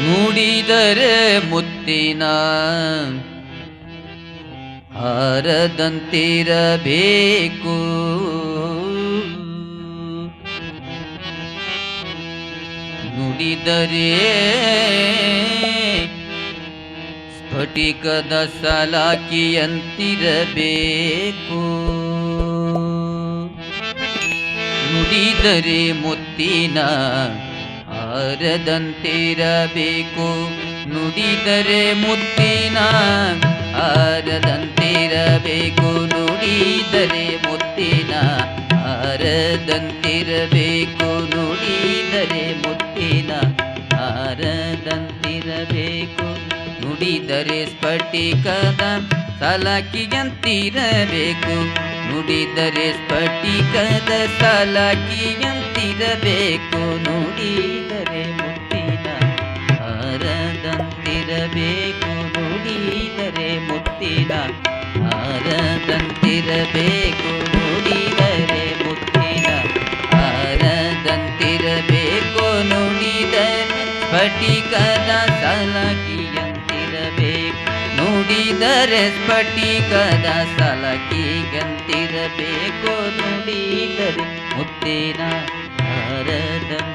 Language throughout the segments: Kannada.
ನುಡಿದರೆ ಮುತ್ತಿನ ಹಾರದಂತಿರಬೇಕು. ನುಡಿದರೆ ಸ್ಫಟಿಕದ ಸಲಾಕಿಯಂತಿರಬೇಕು. ನುಡಿದರೆ ಮುತ್ತಿನ ಆರದಂತಿರಬೇಕು ನುಡಿದರೆ ಮುತ್ತಿನ ಆರದಂತಿರಬೇಕು ನುಡಿದರೆ ಮುತ್ತಿನ ಆರದಂತಿರಬೇಕು ನುಡಿದರೆ ಮುತ್ತಿನ ಹಾರದಂತಿರಬೇಕು. ನುಡಿದರೆ ಸ್ಫಟಿಕದ ಸಲಾಕಿಯಂತಿರಬೇಕು. ನುಡಿದರೆ ಸ್ಫಟಿಕದ ಸಲಾಕಿಯಂತಿರಬೇಕು. ನುಡಿದರೆ ಮುತ್ತಿನ ಹಾರದಂತಿರಬೇಕು. ನುಡಿದರೆ ಮುತ್ತಿನ ಹಾರದಂತಿರಬೇಕು. ನುಡಿದರೆ ಮುತ್ತಿನ ಹಾರದಂತಿರಬೇಕು. ನುಡಿದರೆ ಸ್ಫಟಿಕದ ಸಲಾಕಿಯಂತಿರಬೇಕು ನುಡಿದರೆ ಸ್ಫಟಿಕದ ಸಲಕಿಗಂತಿರಬೇಕು ನುಡಿದರೆ ಮುತ್ತಿನ ಹಾರದಂತಿರಬೇಕು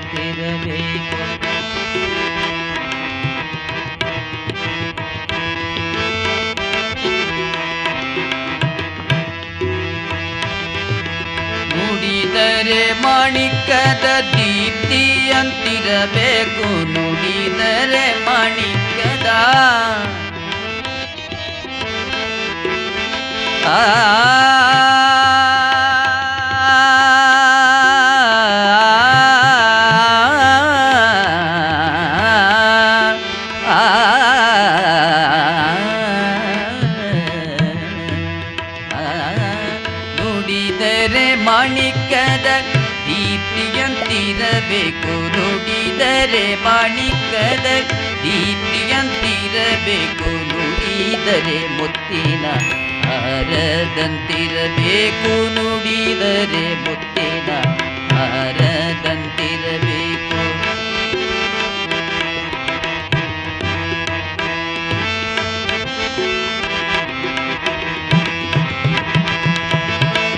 ನುಡಿದರೆ ಮಾಣಿಕದ ದೀಪ್ತಿಯಂತಿರಬೇಕು ನುಡಿದರೆ ಮಾಣಿಕ್ಯದ ನುಡಿದರೆ ಮಾಣಿಕ್ಯದ ದೀಪ್ತಿಯಂತಿರಬೇಕು ನುಡಿದರೆ ಮಾಣಿಕ್ಯದ ದೀಪ್ತಿಯಂತಿರಬೇಕು ನುಡಿದರೆ ಮುತ್ತಿನ ಹಾರದಂತಿರಬೇಕು ನುಡಿದರೆ ಮುತ್ತಿನ ಹಾರದಂತಿರಬೇಕು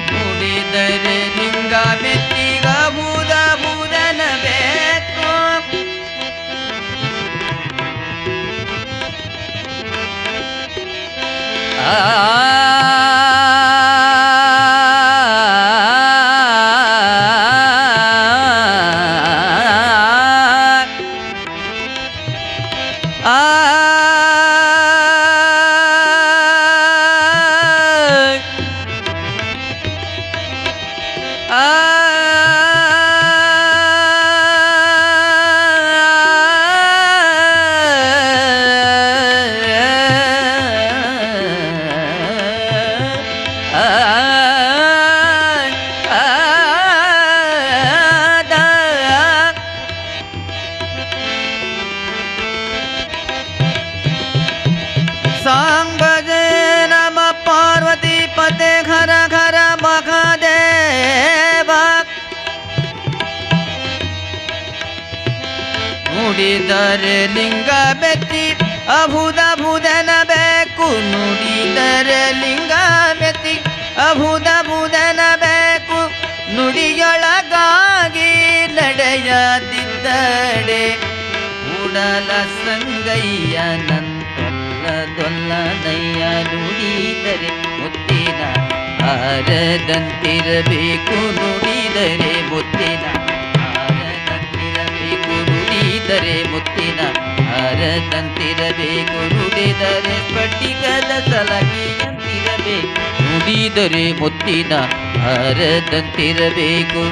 ನುಡಿದರೆ ಲಿಂಗ ಮೆತ್ತಿಗ ಮುದ ಮುದನಬೇಕು Uh, ನುಡಿದರೆ ಲಿಂಗ ಬೆತ್ತಿ ಅಭುದ ಬುಧನ ಬೇಕು ನುಡಿದರೆ ಲಿಂಗ ಬೆತ್ತಿ ಅಭುದ ಬುಧನ ಬೇಕು ನುಡಿಯೊಳಗಾಗಿ ನಡೆಯದಿದ್ದಡೆ ಉಡಲ ಸಂಗಯ್ಯ ನಂತೊಲ್ಲದೊಲ್ಲನಯ್ಯ. ನುಡಿದರೆ ಮುತ್ತಿನ ಆರದಂತಿರಬೇಕು ನುಡಿದರೆ ಹಾರದಂತಿರಬೇಕು ನುಡಿದರೆ ಸ್ಫಟಿಕದ ಸಲಗಿಯಂತಿರಬೇಕು ನುಡಿದರೆ ಮುತ್ತಿನ ಹಾರದಂತಿರಬೇಕು.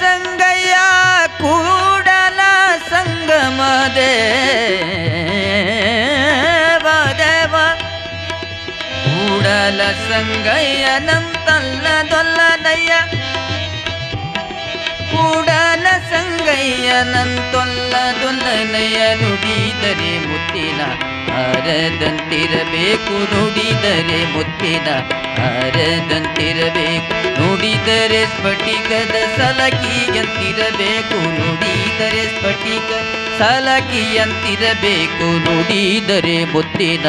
ಸಂಗಯ್ಯ ಕೂಡಲ ಸಂಗಮ ದೇವ ದೇವ ಕೂಡಲ ಸಂಗಯ್ಯ ನಂತಲ್ಲ ದೊಲ್ಲದಯ್ಯ ಕೂಡಲ ಸಂಗಯ್ಯ ನಂತೊಲ್ಲ ದೊಲ್ಲನಯ್ಯ ನುಡಿದರೆ ಮುತ್ತಿನ ಹರದಂತಿರಬೇಕು ನುಡಿದರೆ ಮುತ್ತಿನ ಹರದಂತಿರಬೇಕು ನುಡಿದರೆ ಸ್ಫಟಿಕದ ಸಲಕಿಯಂತಿರಬೇಕು. ನುಡಿದರೆ ಸ್ಫಟಿಕ ಸಲಕಿಯಂತಿರಬೇಕು. ನುಡಿದರೆ ಮುತ್ತಿನ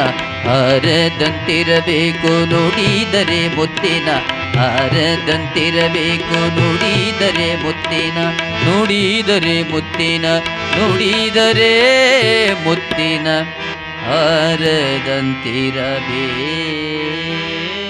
ಹರದಂತಿರಬೇಕು. ನುಡಿದರೆ ಮುತ್ತಿನ ಹರದಂತಿರಬೇಕು. ನುಡಿದರೆ ಮುತ್ತಿನ ನುಡಿದರೆ ಮುತ್ತಿನ ನುಡಿದರೆ ಮುತ್ತಿನ ಹರದಂತಿರಬೇಕು.